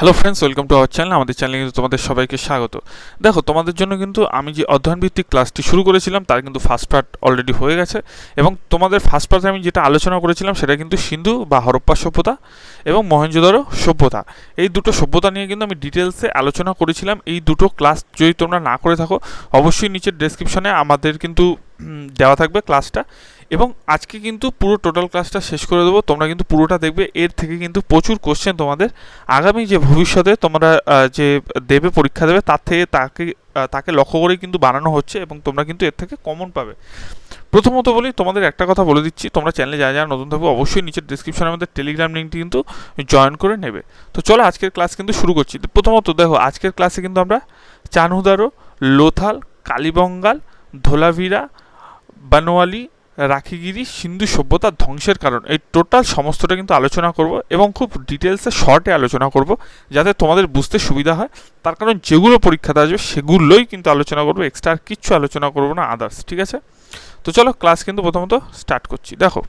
Hello friends welcome to our channel আমাদের চ্যানেলে কিন্তু তোমাদের সবাইকে স্বাগত। দেখো, তোমাদের জন্য কিন্তু আমি যে অধ্যয়ন ভিত্তিক ক্লাসটি শুরু করেছিলাম, তার কিন্তু ফার্স্ট পার্ট অলরেডি হয়ে গেছে এবং তোমাদের ফার্স্ট পার্টে আমি যেটা আলোচনা করেছিলাম, সেটা কিন্তু সিন্ধু বা হরপ্পা সভ্যতা এবং মহেঞ্জোদারো সভ্যতা। এই দুটো সভ্যতা নিয়ে কিন্তু আমি ডিটেলসে আলোচনা করেছিলাম। এই দুটো ক্লাস যদি তোমরা না করে থাকো, অবশ্যই নিচের ডেসক্রিপশনে আমাদের কিন্তু দেওয়া থাকবে ক্লাসটা এবং আজকে কিন্তু পুরো টোটাল ক্লাসটা শেষ করে দেবো। তোমরা কিন্তু পুরোটা দেখবে। এর থেকে কিন্তু প্রচুর কোশ্চেন তোমাদের আগামী যে ভবিষ্যতে তোমরা যে দেবে, পরীক্ষা দেবে, তার থেকে তাকে তাকে লক্ষ্য করেই কিন্তু বানানো হচ্ছে এবং তোমরা কিন্তু এর থেকে কমন পাবে। প্রথমত বলি, তোমাদের একটা কথা বলে দিচ্ছি। তোমরা চ্যানেলে যা যা নতুন থাকবে, অবশ্যই নিচের ডিসক্রিপশনে আমাদের টেলিগ্রাম লিঙ্কটি কিন্তু জয়েন করে নেবে। তো চলো আজকের ক্লাস কিন্তু শুরু করছি। প্রথমত দেখো, আজকের ক্লাসে কিন্তু আমরা চানহুদারো, লোথাল, কালীবঙ্গাল, ধোলাভিরা, বানোয়ালি রাখিগিরি, সিন্ধু সভ্যতার ধ্বংসের কারণ। এই টোটাল সমস্তটা কিন্তু আলোচনা করব এবং খুব ডিটেলসে শর্টে আলোচনা করব যাতে তোমাদের বুঝতে সুবিধা হয়। তার কারণ যেগুলো পরীক্ষাতে আসবে সেগুলোই কিন্তু আলোচনা করব এক্সট্রা আর কিচ্ছু আলোচনা করব না আদার্স ঠিক আছে? তো চলো ক্লাস কিন্তু প্রথমত স্টার্ট করছি। দেখো,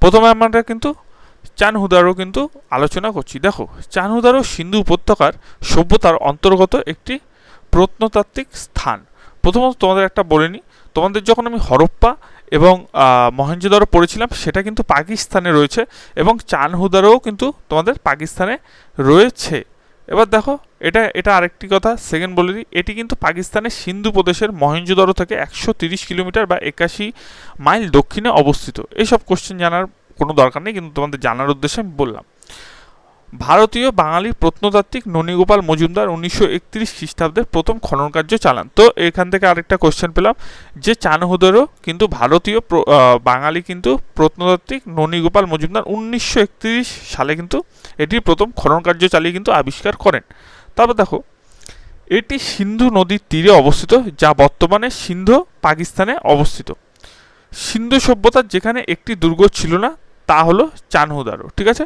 প্রথমে আমরা কিন্তু চানহুদারও কিন্তু আলোচনা করছি। দেখো, চানহুদারও সিন্ধু উপত্যকার সভ্যতার অন্তর্গত একটি প্রত্নতাত্ত্বিক স্থান। প্রথমত তোমাদের একটা বলে নিই, তোমাদের যখন আমি হরপ্পা এবং আহ, মহেঞ্জোদারো পড়েছিলাম সেটা কিন্তু পাকিস্তানে রয়েছে এবং চানহুদারও কিন্তু তোমাদের পাকিস্তানে রয়েছে। এবার দেখো এটা এটা আরেকটি কথা সেকেন্ড বলে দিই এটি কিন্তু পাকিস্তানের সিন্ধু প্রদেশের মহেঞ্জোদারো থেকে একশো তিরিশ কিলোমিটার বা একাশি মাইল দক্ষিণে অবস্থিত। এইসব কোশ্চেন জানার কোনো দরকার নেই কিন্তু তোমাদের জানার উদ্দেশ্যে আমি বললাম। ভারতীয় বাঙালি প্রত্নতাত্ত্বিক ননীগোপাল মজুমদার উনিশশো একত্রিশ খ্রিস্টাব্দে প্রথম খনন কার্য চালান। তো এখান থেকে আরেকটা কোশ্চেন পেলাম, যে চানহুদেরও কিন্তু ভারতীয় বাঙালি কিন্তু প্রত্নতাত্ত্বিক ননীগোপাল মজুমদার উনিশশো একত্রিশ সালে কিন্তু এটির প্রথম খনন কার্য চালিয়ে কিন্তু আবিষ্কার করেন। তারপর দেখো, এটি সিন্ধু নদীর তীরে অবস্থিত, যা বর্তমানে সিন্ধু পাকিস্তানে অবস্থিত। সিন্ধু সভ্যতার যেখানে একটি দুর্গ ছিল না তা হলো চানহুদারো, ঠিক আছে?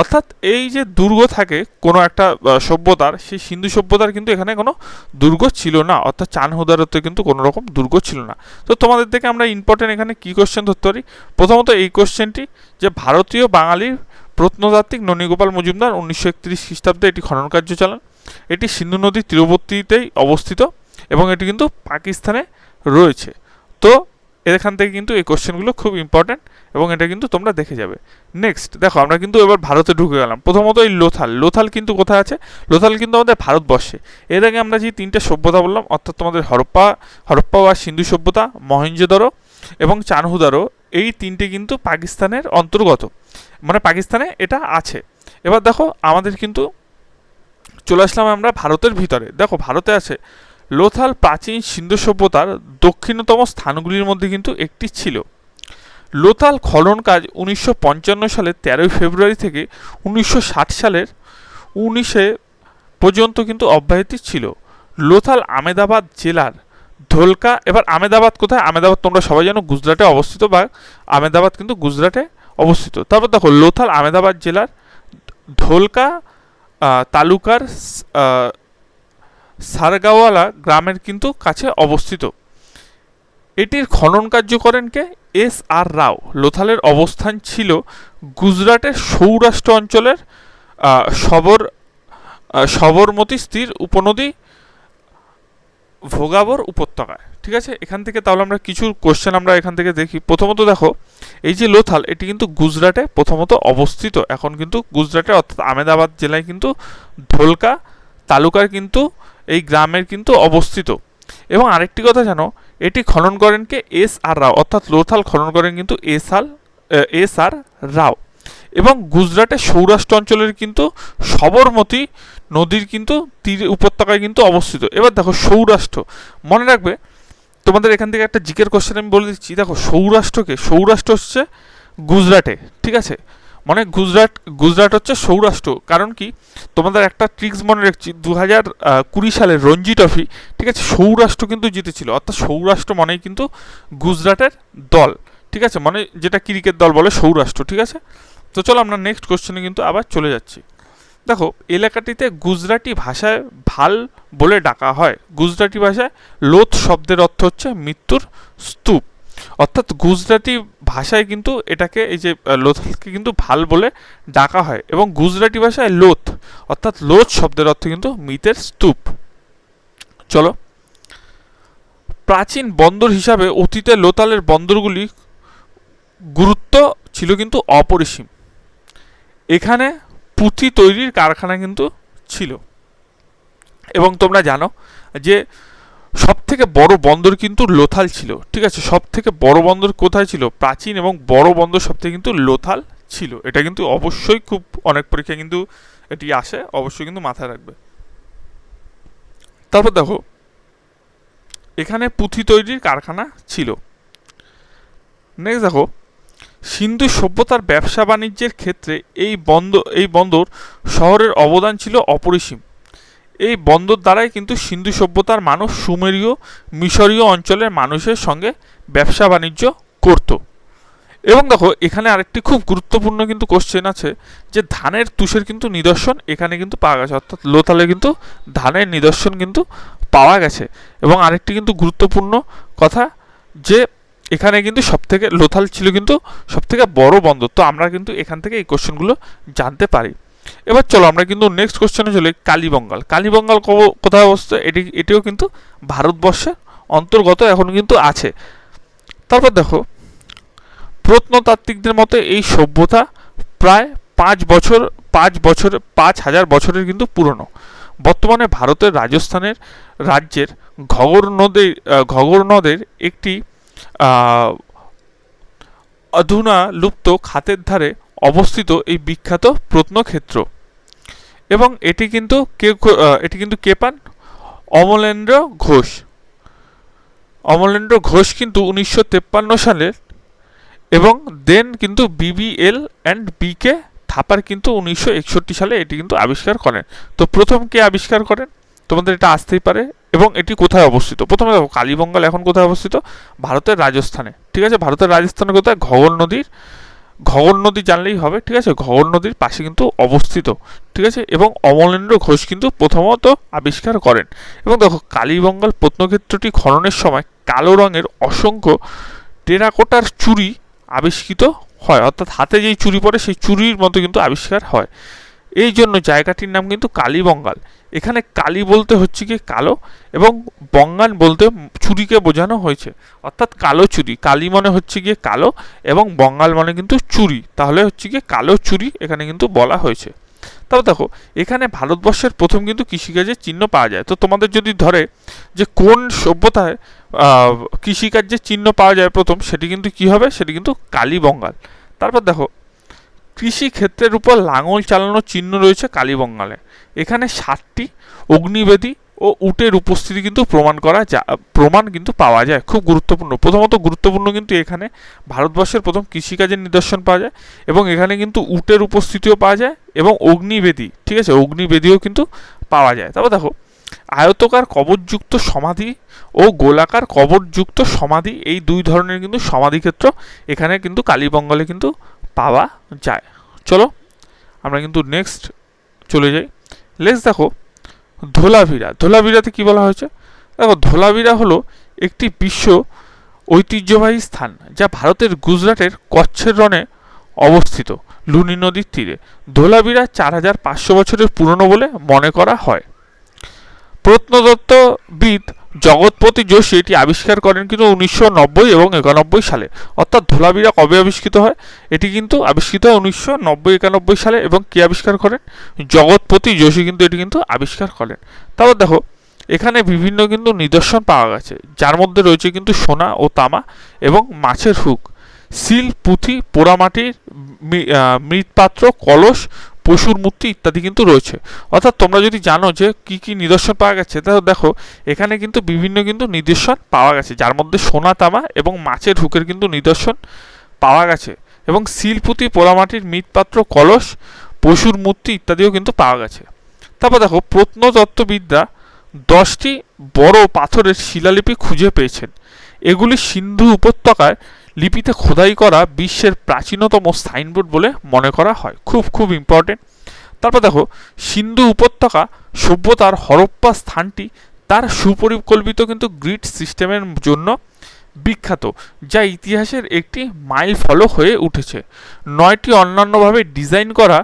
অর্থাৎ এই যে দুর্গ থাকে, কোনো একটা সভ্যতার, সেই সিন্ধু সভ্যতার কিন্তু এখানে কোনো দুর্গ ছিল না। অর্থাৎ চানহুদারোতে কিন্তু কোনো রকম দুর্গ ছিল না। তো তোমাদের থেকে আমরা ইম্পর্টেন্ট এখানে কী কোশ্চেন ধরতে পারি? প্রথমত এই কোশ্চেনটি যে ভারতীয় বাঙালির প্রত্নতাত্ত্বিক ননীগোপাল মজুমদার উনিশশো একত্রিশ খ্রিস্টাব্দে এটি খনন কার্য চালান। এটি সিন্ধু নদীর তীরবর্তীতেই অবস্থিত এবং এটি কিন্তু পাকিস্তানে রয়েছে। তো এখান থেকে কিন্তু এই কোশ্চেনগুলো খুব ইম্পর্ট্যান্ট এবং এটা কিন্তু তোমরা দেখে যাবে। নেক্সট দেখো, আমরা কিন্তু এবার ভারতে ঢুকে গেলাম। প্রথমত এই লোথাল লোথাল কিন্তু কোথায় আছে? লোথাল কিন্তু আমাদের ভারতবর্ষে। এর আগে আমরা যে তিনটে সভ্যতা বললাম, অর্থাৎ তোমাদের হরপ্পা হরপ্পা বা সিন্ধু সভ্যতা মহেঞ্জোদারো এবং চানহুদারো, এই তিনটে কিন্তু পাকিস্তানের অন্তর্গত। মানে পাকিস্তানে এটা আছে। এবার দেখো, আমাদের কিন্তু চলে আসলাম আমরা ভারতের ভিতরে। দেখো, ভারতে আছে লোথাল প্রাচীন সিন্ধু সভ্যতার দক্ষিণতম স্থানগুলির মধ্যে কিন্তু একটি ছিল। লোথাল খনন কাজ উনিশশো পঞ্চান্ন সালের তেরোই ফেব্রুয়ারি থেকে উনিশশো ষাট সালের উনিশে পর্যন্ত কিন্তু অব্যাহতি ছিল। লোথাল আমেদাবাদ জেলার ধোলকা, এবার আমেদাবাদ কোথায়? আমেদাবাদ তোমরা সবাই জানো, গুজরাটে অবস্থিত বা আমেদাবাদ কিন্তু গুজরাটে অবস্থিত। তারপর দেখো, লোথাল আমেদাবাদ জেলার ধোলকা তালুকার সারগাওয়ালা গ্রামের কিন্তু কাছে অবস্থিত। এটির খনন কার্য করেন কে? এস আর রাও। লোথালের অবস্থান ছিল গুজরাটের সৌরাষ্ট্র অঞ্চলের সবর সবরমতী স্থির উপনদী ভোগাবর উপত্যকায়। ঠিক আছে? এখান থেকে তাহলে আমরা কিছু কোশ্চেন আমরা এখান থেকে দেখি। প্রথমত দেখো, এই যে লোথাল, এটি কিন্তু গুজরাটে প্রথমত অবস্থিত। এখন কিন্তু গুজরাটে, অর্থাৎ আমেদাবাদ জেলায় কিন্তু ধোলকা তালুকার কিন্তু এই গ্রামের কিন্তু অবস্থিত। এবং আরেকটি কথা জানো, এটি খনন করেন কে এস আর রাও, অর্থাৎ লোথাল খনন করেন কিন্তু এস আল এস আর রাও। এবং গুজরাটের সৌরাষ্ট্র অঞ্চলের কিন্তু সবরমতী নদীর কিন্তু তীর, উপত্যকায় কিন্তু অবস্থিত। এবার দেখো সৌরাষ্ট্র। মনে রাখবে, তোমাদের এখান থেকে একটা জিকের কোশ্চেন আমি বলে দিচ্ছি। দেখো সৌরাষ্ট্রকে, সৌরাষ্ট্র হচ্ছে গুজরাটে, ঠিক আছে? মানে গুজরাট গুজরাট হচ্ছে সৌরাষ্ট্র। কারণ কি? তোমাদের একটা ট্রিক্স মনে রাখছি। দু হাজার কুড়ি সালের রঞ্জি ট্রফি ঠিক আছে? সৌরাষ্ট্র কিন্তু জিতেছিল। অর্থাৎ সৌরাষ্ট্র মানেই কিন্তু গুজরাটের দল, ঠিক আছে? মানে যেটা ক্রিকেট দল বলে সৌরাষ্ট্র, ঠিক আছে? তো চলো আমরা নেক্সট কোশ্চেনে কিন্তু আবার চলে যাচ্ছি। দেখো, এলাকাটিতে গুজরাটি ভাষায় ভালো বলে ডাকা হয়। গুজরাটি ভাষায় লোথ শব্দের অর্থ হচ্ছে মৃত্যুর স্তূপ। অর্থাৎ গুজরাটি ভাষায় কিন্তু এটাকে এই যে আহ, লোথালকে কিন্তু ভালো বলে ডাকা হয় এবং গুজরাটি ভাষায় লোথ অর্থাৎ লোথ শব্দের অর্থ কিন্তু মৃতের স্তূপ। চলো। প্রাচীন বন্দর হিসাবে অতীতে লোতালের বন্দরগুলি গুরুত্ব ছিল কিন্তু অপরিসীম। এখানে পুঁথি তৈরির কারখানা কিন্তু ছিল। এবং তোমরা জানো যে সব থেকে বড় বন্দর কিন্তু লোথাল ছিল, ঠিক আছে? সব থেকে বড় বন্দর কোথায় ছিল? প্রাচীন এবং বড় বন্দর সব থেকে কিন্তু লোথাল ছিল। এটা কিন্তু অবশ্যই খুব অনেক পরীক্ষায় কিন্তু এটি আসে, অবশ্যই কিন্তু মাথায় রাখবে। তারপর দেখো, এখানে পুঁথি তৈরির কারখানা ছিল। নেক্সট দেখো, সিন্ধু সভ্যতার ব্যবসা বাণিজ্যের ক্ষেত্রে এই বন্দর এই বন্দর শহরের অবদান ছিল অপরিসীম। এই বন্দর দ্বারাই কিন্তু সিন্ধু সভ্যতার মানুষ সুমেরীয়, মিশরীয় অঞ্চলের মানুষের সঙ্গে ব্যবসা বাণিজ্য করত। এবং দেখো, এখানে আরেকটি খুব গুরুত্বপূর্ণ কিন্তু কোশ্চেন আছে, যে ধানের তুষের কিন্তু নিদর্শন, এখানে কিন্তু পাওয়া গেছে, অর্থাৎ লোথালে কিন্তু ধানের নিদর্শন কিন্তু পাওয়া গেছে। এবং আরেকটি কিন্তু গুরুত্বপূর্ণ কথা, যে এখানে কিন্তু সব থেকে লোথাল ছিল কিন্তু সব থেকে বড় বন্দর। তো আমরা কিন্তু এখান থেকে এই কোশ্চেনগুলো জানতে পারি। এবার চলো আমরা কিন্তু নেক্সট কোশ্চেনে চলে, কালীবঙ্গাল। কালীবঙ্গাল কোথায় অবস্থিত? এটি, এটিও কিন্তু ভারতবর্ষের অন্তর্গত, এখন কিন্তু আছে। তারপর দেখো, প্রত্নতাত্ত্বিকদের মতে এই সভ্যতা প্রায় পাঁচ বছর পাঁচ বছর, পাঁচ হাজার বছরের কিন্তু পুরনো। বর্তমানে ভারতের রাজস্থানের রাজ্যের ঘগর নদীর ঘগর নদের একটি অধুনা লুপ্ত খাতের ধারে অবস্থিত এই বিখ্যাত প্রত্নক্ষেত্র। এবং এটি কিন্তু কে এটি কিন্তু কে পান? অমলেন্দ্র ঘোষ। অমলেন্দ্র ঘোষ কিন্তু উনিশশো তেপ্পান্ন সালে এবং দেন কিন্তু বিবিএল অ্যান্ড বিকে থাপার কিন্তু উনিশশো একষট্টি সালে এটি কিন্তু আবিষ্কার করেন। তো প্রথম কে আবিষ্কার করেন? তোমাদের এটা আসতেই পারে এবং এটি কোথায় অবস্থিত? প্রথমে দেখো, কালীবঙ্গাল এখন কোথায় অবস্থিত? ভারতের রাজস্থানে। ঠিক আছে? ভারতের রাজস্থানে কোথায়? ঘগর নদীর ঘগর নদী জানলেই হবে, ঠিক আছে? ঘগর নদীর পাশে কিন্তু অবস্থিত, ঠিক আছে? এবং অমলেন্দ্র ঘোষ কিন্তু প্রথমত আবিষ্কার করেন। এবং দেখো, কালীবঙ্গাল প্রত্নক্ষেত্রটি খননের সময় কালো রঙের অসংখ্য টেরাকোটার চুরি আবিষ্কৃত হয়। অর্থাৎ হাতে যেই চুরি পড়ে, সেই চুরির মতো কিন্তু আবিষ্কার হয়। এই জন্য জায়গাটির নাম কিন্তু কালীবঙ্গাল এখানে কালী বলতে হচ্ছে কি কালো এবং বঙ্গাল বলতে চুরিকে বোঝানো হয়েছে। অর্থাৎ কালো চুরি কালী মানে হচ্ছে গিয়ে কালো এবং বঙ্গাল মানে কিন্তু চুরি তাহলে হচ্ছে গিয়ে কালো চুরি এখানে কিন্তু বলা হয়েছে। তবে দেখো এখানে ভারতবর্ষের প্রথম কিন্তু কৃষিকাজের চিহ্ন পাওয়া যায়। তো তোমাদের যদি ধরে যে কোন সভ্যতায় আহ, কৃষিকার্যের চিহ্ন পাওয়া যায় প্রথম সেটি কিন্তু কি হবে? সেটি কিন্তু কালীবঙ্গাল তারপর দেখো কৃষি ক্ষেত্রের উপর লাঙল চালানোর চিহ্ন রয়েছে কালীবঙ্গালে। এখানে সাতটি অগ্নিবেদী ও উটের উপস্থিতি কিন্তু প্রমাণ করা যা, প্রমাণ কিন্তু পাওয়া যায়, খুব গুরুত্বপূর্ণ। প্রথমত গুরুত্বপূর্ণ কিন্তু এখানে ভারতবর্ষের প্রথম কৃষিকাজের নিদর্শন পাওয়া যায় এবং এখানে কিন্তু উটের উপস্থিতিও পাওয়া যায় এবং অগ্নিবেদী, ঠিক আছে, অগ্নিবেদীও কিন্তু পাওয়া যায়। তারপর দেখো, আয়তকার কবরযুক্ত সমাধি ও গোলাকার কবরযুক্ত সমাধি, এই দুই ধরনের কিন্তু সমাধিক্ষেত্র এখানে কিন্তু কালীবঙ্গলে কিন্তু পাওয়া যায়। চলো, আমরা কিন্তু নেক্সট চলে যাই। নেক্সট দেখো ধোলাভিরা ধোলাভিরাতে কি বলা হয়েছে? দেখো ধোলাভিরা হলো একটি বিশ্ব ঐতিহ্যবাহী স্থান যা ভারতের গুজরাটের কচ্ছের রণে অবস্থিত, লুনি নদীর তীরে। ধোলাভিরা চার হাজার পাঁচশো বছরের পুরনো বলে মনে করা হয়। প্রত্নতত্ত্ববিদ জগৎপতি যোশী এটি আবিষ্কার করেন কিন্তু উনিশশো নব্বই এবং একানব্বই সালে। অর্থাৎ ধোলাভিরা কবে আবিষ্কৃত হয়? এটি কিন্তু আবিষ্কৃত হয় উনিশশো নব্বই, একানব্বই সালে এবং কে আবিষ্কার করেন? জগৎপতি যোশী কিন্তু এটি কিন্তু আবিষ্কার করেন। তারপর দেখো, এখানে বিভিন্ন কিন্তু নিদর্শন পাওয়া গেছে, যার মধ্যে রয়েছে কিন্তু সোনা ও তামা এবং মাছের হুক। সিল পুঁথি, পোড়ামাটির মৃৎপাত্র, কলস পশুর মূর্তি ইত্যাদি কিন্তু রয়েছে। অর্থাৎ তোমরা যদি জানো যে কি কি নিদর্শন পাওয়া গেছে, তাহলে দেখো, এখানে কিন্তু বিভিন্ন কিন্তু নিদর্শন পাওয়া গেছে, যার মধ্যে সোনা তামা এবং মাছের হুকের কিন্তু নিদর্শন পাওয়া গেছে। এবং শিলপুতি, পোড়ামাটির মৃৎপাত্র, কলস, পশুর মূর্তি ইত্যাদিও কিন্তু পাওয়া গেছে। তারপর দেখো, প্রত্নতত্ত্ববিদরা দশটি বড় পাথরের শিলালিপি খুঁজে পেয়েছেন। এগুলি সিন্ধু উপত্যকায় লিপিতে খোদাই করা বিশ্বের প্রাচীনতম সাইনবোর্ড বলে মনে করা হয়। খুব খুব ইম্পর্টেন্ট তারপর দেখো, সিন্ধু উপত্যকা, সভ্যতার হরপ্পা স্থানটি তার সুপরিকল্পিত কিন্তু গ্রিড সিস্টেমের জন্য বিখ্যাত, যা ইতিহাসের একটি মাইল ফলক হয়ে উঠেছে। নয়টি অন্যান্যভাবে ডিজাইন করা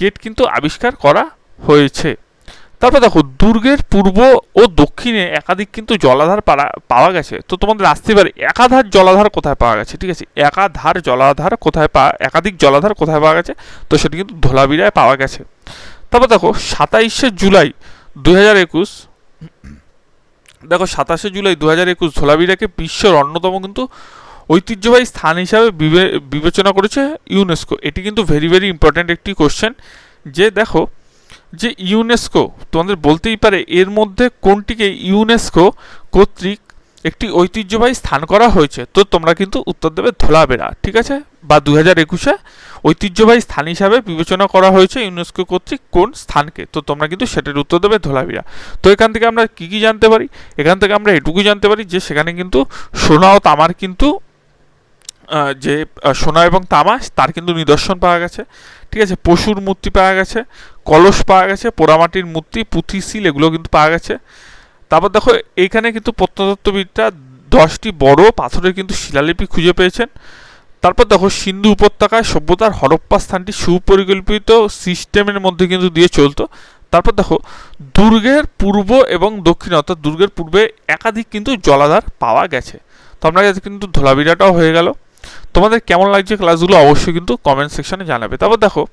গেট কিন্তু আবিষ্কার করা হয়েছে। তারপর দেখো, দুর্গের পূর্ব ও দক্ষিণে একাধিক কিন্তু জলাধার পাওয়া গেছে। তো তোমাদের আসতে পারে একাধার জলাধার কোথায় পাওয়া গেছে, ঠিক আছে? একাধার জলাধার কোথায় পা, একাধিক জলাধার কোথায় পাওয়া গেছে? তো সেটা কিন্তু ধোলাবিরায় পাওয়া গেছে। তারপর দেখো, সাতাইশে জুলাই দু হাজার একুশ, দেখো, সাতাশে জুলাই দু হাজার একুশ ধোলাবিরাকে বিশ্বের অন্যতম কিন্তু ঐতিহ্যবাহী স্থান হিসাবে বিবে- বিবেচনা করেছে ইউনেস্কো এটি কিন্তু ভেরি ভেরি ইম্পর্ট্যান্ট একটি কোশ্চেন যে দেখো যে ইউনেস্কো, তোমাদের বলতেই পারে, এর মধ্যে কোনটিকে ইউনেস্কো কর্তৃক একটি ঐতিহ্যবাহী স্থান করা হয়েছে, তো তোমরা কিন্তু উত্তর দেবে ধোলাবেড়া ঠিক আছে? বা দু হাজার একুশে ঐতিহ্যবাহী স্থান হিসাবে বিবেচনা করা হয়েছে ইউনেস্কো কর্তৃক কোন স্থানকে, তো তোমরা কিন্তু সেটার উত্তর দেবে ধোলাবিরা। তো এখান থেকে আমরা কি কি জানতে পারি? এখান থেকে আমরা এটুকু জানতে পারি যে সেখানে কিন্তু সোনা ও তামার কিন্তু যে সোনা এবং তামা, তার কিন্তু নিদর্শন পাওয়া গেছে। ঠিক আছে? পশুর মূর্তি পাওয়া গেছে, কলস পাওয়া গেছে, পোড়ামাটির মূর্তি, পুঁথি, সিল, এগুলো কিন্তু পাওয়া গেছে। তারপর দেখো, এইখানে কিন্তু প্রত্নতত্ত্ববিদরা দশটি বড় পাথরের কিন্তু শিলালিপি খুঁজে পেয়েছেন। তারপর দেখো, সিন্ধু উপত্যকায় সভ্যতার হরপ্পা স্থানটি সুপরিকল্পিত সিস্টেমের মধ্যে কিন্তু দিয়ে চলতো। তারপর দেখো, দুর্গের পূর্ব এবং দক্ষিণ, অর্থাৎ দুর্গের পূর্বে একাধিক কিন্তু জলাধার পাওয়া গেছে। তো আপনার কাছে কিন্তু ধোলাবিরাটাও হয়ে গেল। তোমাদের কেমন লাগছে ক্লাসগুলো অবশ্যই কিন্তু কমেন্ট সেকশনে জানাবে। তারপর দেখো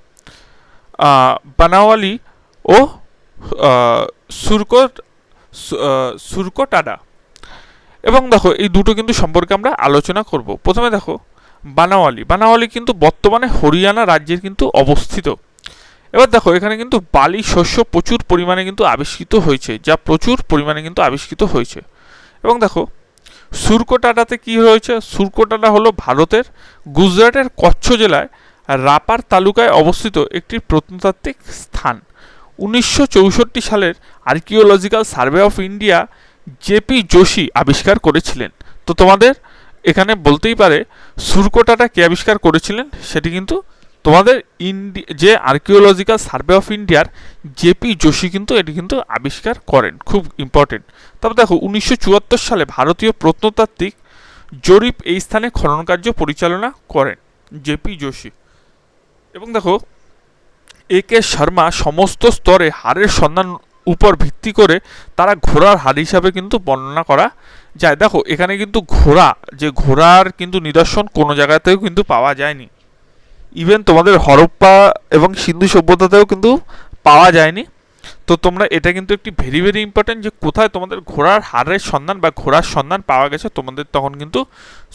বানাওয়ালি ও আহ, সুরকট সু- আহ, এবং দেখো এই দুটো কিন্তু সম্পর্কে আমরা আলোচনা করব। প্রথমে দেখো বানাওয়ালি। বানাওয়ালি কিন্তু বর্তমানে হরিয়ানা রাজ্যের কিন্তু অবস্থিত। এবার দেখো এখানে কিন্তু বালি শস্য প্রচুর পরিমাণে কিন্তু আবিষ্কৃত হয়েছে যা প্রচুর পরিমাণে কিন্তু আবিষ্কৃত হয়েছে। এবং দেখো সুরকোটাটাতে কি রয়েছে সুরকোটাটা হলো ভারতের গুজরাটের কচ্ছ জেলায় রাপার তালুকায় অবস্থিত একটি প্রত্নতাত্ত্বিক স্থান। উনিশশো চৌষট্টি সালের Archaeological Survey of India J P Joshi আবিষ্কার করেছিলেন। তো তোমাদের এখানে বলতেই পারে, সুরকোটাটা কে আবিষ্কার করেছিলেন? সেটি কিন্তু তোমাদের ইন্ডি, যে আর্কিওলজিক্যাল সার্ভে অফ ইন্ডিয়ার জেপি যোশী কিন্তু এটি কিন্তু আবিষ্কার করেন, খুব ইম্পর্টেন্ট তারপর দেখো, উনিশশো চুয়াত্তর সালে ভারতীয় প্রত্নতাত্ত্বিক জরিপ এই স্থানে খনন কার্য পরিচালনা করেন জেপি যোশী এবং দেখো এ কে শর্মা সমস্ত স্তরে হাড়ের সন্ধান উপর ভিত্তি করে তারা ঘোড়ার হাড় হিসাবে কিন্তু বর্ণনা করা যায়। দেখো, এখানে কিন্তু ঘোড়া, যে ঘোড়ার কিন্তু নিদর্শন কোনো জায়গাতেও কিন্তু পাওয়া যায়নি। ইভেন তোমাদের হরপ্পা এবং সিন্ধু সভ্যতাতেও কিন্তু পাওয়া যায়নি। তো তোমরা এটা কিন্তু একটি ভেরি ভেরি ইম্পর্টেন্ট যে কোথায় তোমাদের ঘোড়ার হাড়ের সন্ধান বা ঘোড়ার সন্ধান পাওয়া গেছে, তোমাদের তখন কিন্তু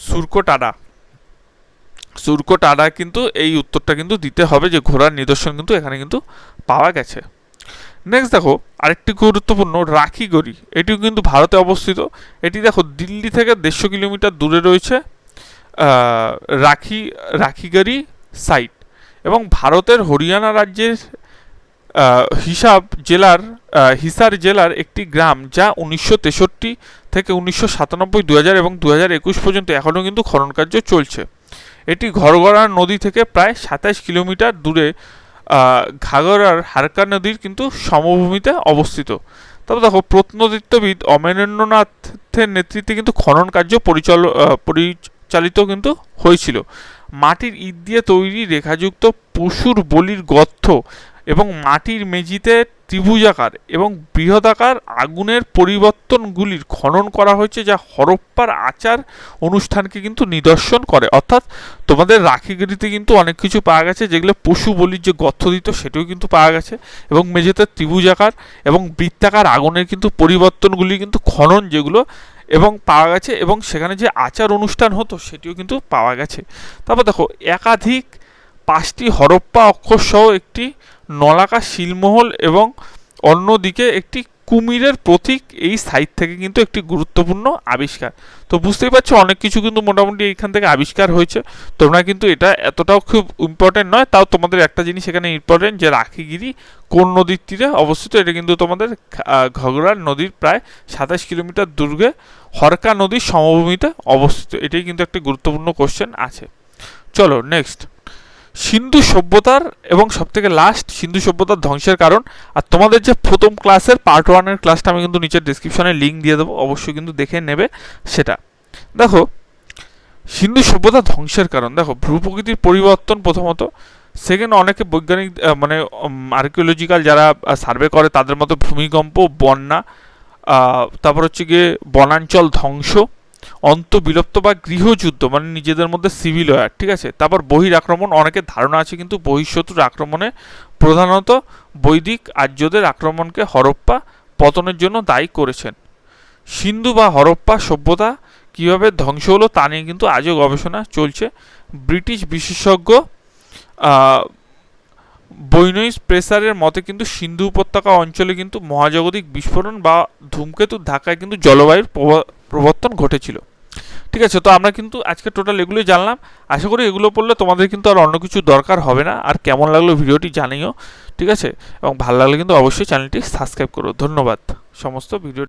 সুরকোটাডা সুরকোটাডা কিন্তু এই উত্তরটা কিন্তু দিতে হবে যে ঘোড়ার নিদর্শন কিন্তু এখানে কিন্তু পাওয়া গেছে। নেক্সট দেখো, আরেকটি গুরুত্বপূর্ণ রাখিগড়ি এটিও কিন্তু ভারতে অবস্থিত। এটি দেখো, দিল্লি থেকে দেড়শো কিলোমিটার দূরে রয়েছে রাখি রাখিগড়ি সাইট। এবং ভারতের হরিয়ানা রাজ্যের হিসাব জেলার হিসার জেলার একটি গ্রাম যা উনিশশো তেষট্টি থেকে উনিশশো সাতানব্বই দু হাজার এবং দু হাজার একুশ পর্যন্ত এখনও কিন্তু খনন কার্য চলছে। এটি ঘরগড়া নদী থেকে প্রায় সাতাশ কিলোমিটার দূরে ঘাগরার হারকা নদীর কিন্তু সমভূমিতে অবস্থিত। তবে দেখো, প্রত্নতত্ত্ববিদ অমরেন্দ্রনাথের নেতৃত্বে কিন্তু খনন কার্য পরিচাল পরিচালিত কিন্তু হয়েছিল। মাটির ইট দিয়ে তৈরি রেখাযুক্ত পশুর বলির গর্থ এবং মাটির মেঝিতে ত্রিভুজাকার এবং বৃহদাকার আগুনের পরিবর্তনগুলির খনন করা হয়েছে যা হরপ্পার আচার অনুষ্ঠানকে কিন্তু নিদর্শন করে। অর্থাৎ তোমাদের রাখিগিরিতে কিন্তু অনেক কিছু পাওয়া গেছে যেগুলো পশু বলির যে গর্থ দিত সেটাও কিন্তু পাওয়া গেছে এবং মেঝেতে ত্রিভুজাকার এবং বৃত্তাকার আগুনের কিন্তু পরিবর্তনগুলি কিন্তু খনন যেগুলো এবং পাওয়া গেছে এবং সেখানে যে আচার অনুষ্ঠান হতো সেটিও কিন্তু পাওয়া গেছে। তারপর দেখো, একাধিক পাঁচটি হরপ্পা অক্ষর সহ একটি নলাকা শিলমহল এবং অন্যদিকে একটি কুমিরের প্রতীক এই সাইট থেকে কিন্তু একটি গুরুত্বপূর্ণ আবিষ্কার। তো বুঝতেই পারছ, অনেক কিছু কিন্তু মোটামুটি এইখান থেকে আবিষ্কার হয়েছে। তোমরা কিন্তু এটা এতটাও খুব ইম্পর্টেন্ট নয়, তাও তোমাদের একটা জিনিস এখানে ইম্পর্টেন্ট যে রাখিগিরি কোন নদীর তীরে অবস্থিত, এটা কিন্তু তোমাদের ঘগড়ার নদীর প্রায় সাতাশ কিলোমিটার দূরে হরকা নদীর সমভূমিতে অবস্থিত। এটাই কিন্তু একটা গুরুত্বপূর্ণ কোশ্চেন আছে। চলো নেক্সট সিন্ধু সভ্যতার এবং সবথেকে লাস্ট সিন্ধু সভ্যতার ধ্বংসের কারণ। আর তোমাদের যে প্রথম ক্লাসের পার্ট ওয়ানের ক্লাসটা আমি কিন্তু নিচের ডিসক্রিপশনে লিঙ্ক দিয়ে দেবো, অবশ্যই কিন্তু দেখে নেবে সেটা। দেখো, সিন্ধু সভ্যতা ধ্বংসের কারণ। দেখো, ভূপ্রকৃতির পরিবর্তন প্রথমত। সেকেন্ড অনেকে বৈজ্ঞানিক মানে আর্কিওলজিক্যাল যারা সার্ভে করে, তাদের মতো ভূমিকম্প, বন্যা তারপর হচ্ছে গিয়ে বনাঞ্চল ধ্বংস। অন্তবিলুপ্ত বা গৃহযুদ্ধ মানে নিজেদের মধ্যে সিভিল ওয়ার ঠিক আছে? তারপর বহির আক্রমণ অনেকের ধারণা আছে কিন্তু বহিঃশত্রুর আক্রমণে প্রধানত বৈদিক আর্যদের আক্রমণকে হরপ্পা পতনের জন্য দায়ী করেছেন। সিন্ধু বা হরপ্পা সভ্যতা কীভাবে ধ্বংস হলো তা নিয়ে কিন্তু আজও গবেষণা চলছে। ব্রিটিশ বিশেষজ্ঞ বৈনইস প্রেসারের মতে কিন্তু সিন্ধু উপত্যকা অঞ্চলে কিন্তু মহাজাগতিক বিস্ফোরণ বা ধূমকেতুর ধাক্কায় কিন্তু জলবায়ুর প্রবা- প্রবর্তন ঘটেছিল। ঠিক আছে, তো আমরা কিন্তু আজকে টোটাল এগুলোই জানলাম। আশা করি এগুলো পড়লে তোমাদের কিন্তু আর অন্য কিছু দরকার হবে না। আর কেমন লাগল ভিডিওটি জানিও, ঠিক আছে? এবং ভালো লাগলে কিন্তু অবশ্যই চ্যানেলটি সাবস্ক্রাইব করো। ধন্যবাদ। সমস্ত ভিডিও